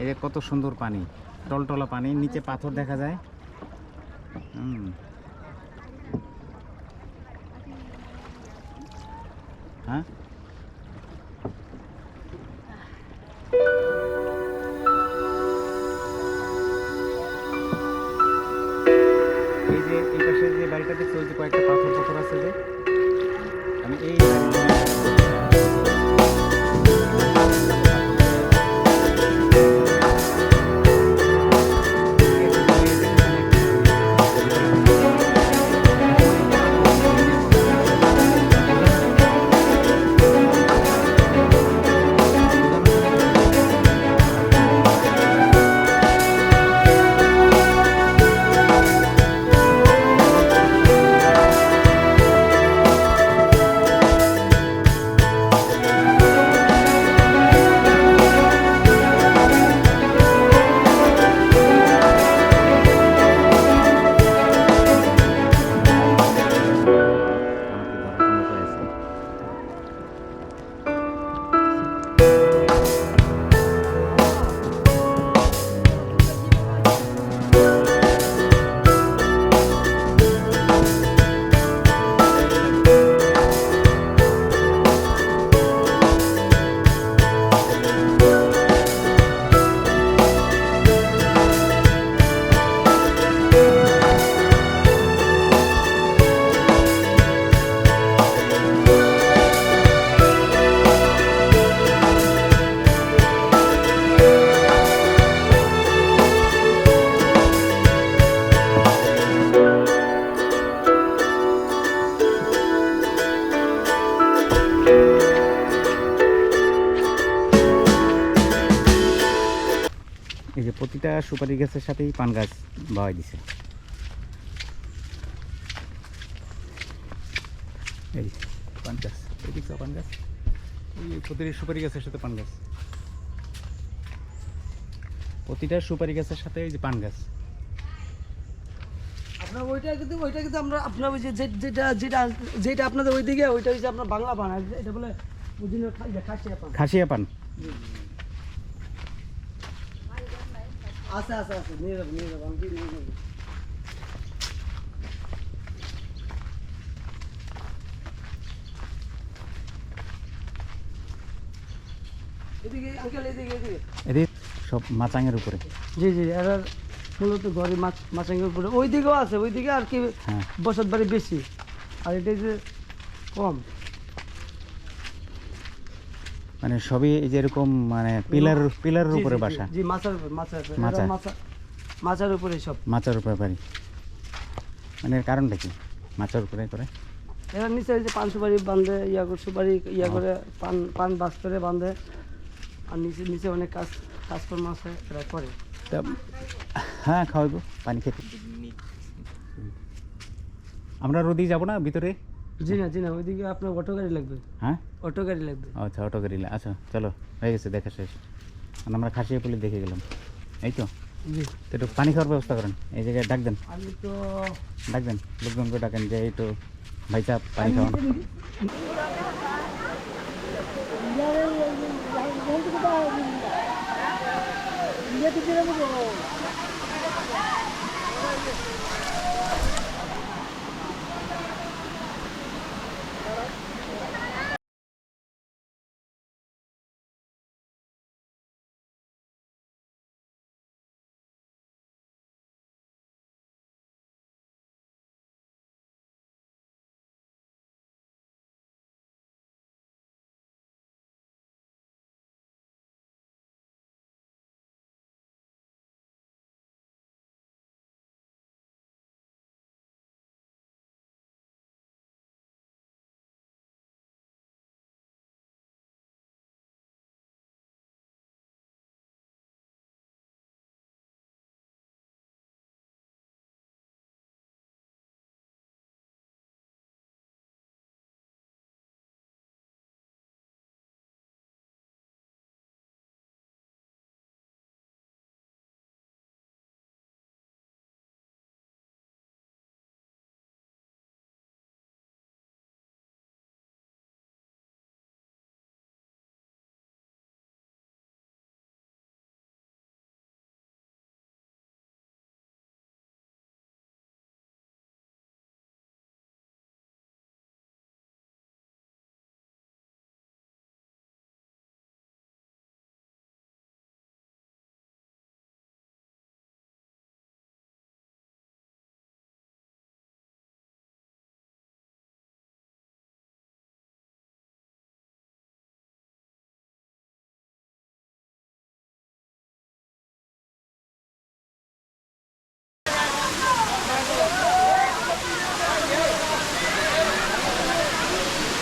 এই যে কত সুন্দর পানি, টলটলা পানি, নিচে পাথর দেখা যায়। হুম। হ্যাঁ? এই যে এই পাশে যে বাড়িটা যে কয়েকটা পাথর পাথর আছে যে, আমি এই এই যে প্রতিটা সুপারি গাছের সাথেই পান গাছ বাওয়াই দিছে। এই পান গাছ পান গাছ। এই প্রতিটা সুপারি গাছের সাথে পান গাছ। প্রতিটা সুপারি গাছের সাথে এই যে পান গাছ। আপনার ওইটা কিন্তু ওইটা কিন্তু আমরা আপনার ওই যে যে- যেটা যেটা যেটা আপনাদের ওইদিকে ওইটা হচ্ছে আপনার বাংলা পান আর এটা বলে বুঝিনি খাসিয়া পান। খাসিয়া পান। আছে আছে আছে নিয়ে যাব নিয়ে যাব আমি নিয়ে যাব। এদিকে আঙ্কেল এদিকে এদিকে। এদিক সব মাচাঙের উপরে। জি জি মূলত ঘরে মাছ মাছাঙ্গের উপরে। ওই দিকেও আছে ওই দিকে আর কি হ্যাঁ। বসত বাড়ি বেশি। আর এটা যে কম। মানে সবই এই যে এরকম মানে পিলার পিলারের উপরে বাসা? জি মাছের মাছের। মাছা। মাছের উপরে সব। মাচার উপরে বাড়ি। মানে এর কারণটা কি? মাচার উপরে করে? এরা নিচে ওই যে পান সুপারি বাঁধে ইয়া করে সুপারি ইয়া করে পান পান বাস করে বাঁধে। আর নিচে নিচে অনেক কাজ। কাজকর্ম আছে এরা করে হ্যাঁ খাওয়াইবো পানি খেতে আমরা রোদি যাব না ভিতরে জি না জি না ওইদিকে আপনার অটো গাড়ি লাগবে হ্যাঁ অটো গাড়ি লাগবে আচ্ছা অটো গাড়ি আচ্ছা চলো হয়ে গেছে দেখা শেষ আমরা খাসিয়ে পুলি দেখে গেলাম এই তো জি তো একটু পানি খাওয়ার ব্যবস্থা করেন এই জায়গায় ডাক দেন আমি তো ডাক দেন লোকজনকে ডাকেন যে একটু ভাই চাপ পানি খাওয়ান 别提了，我。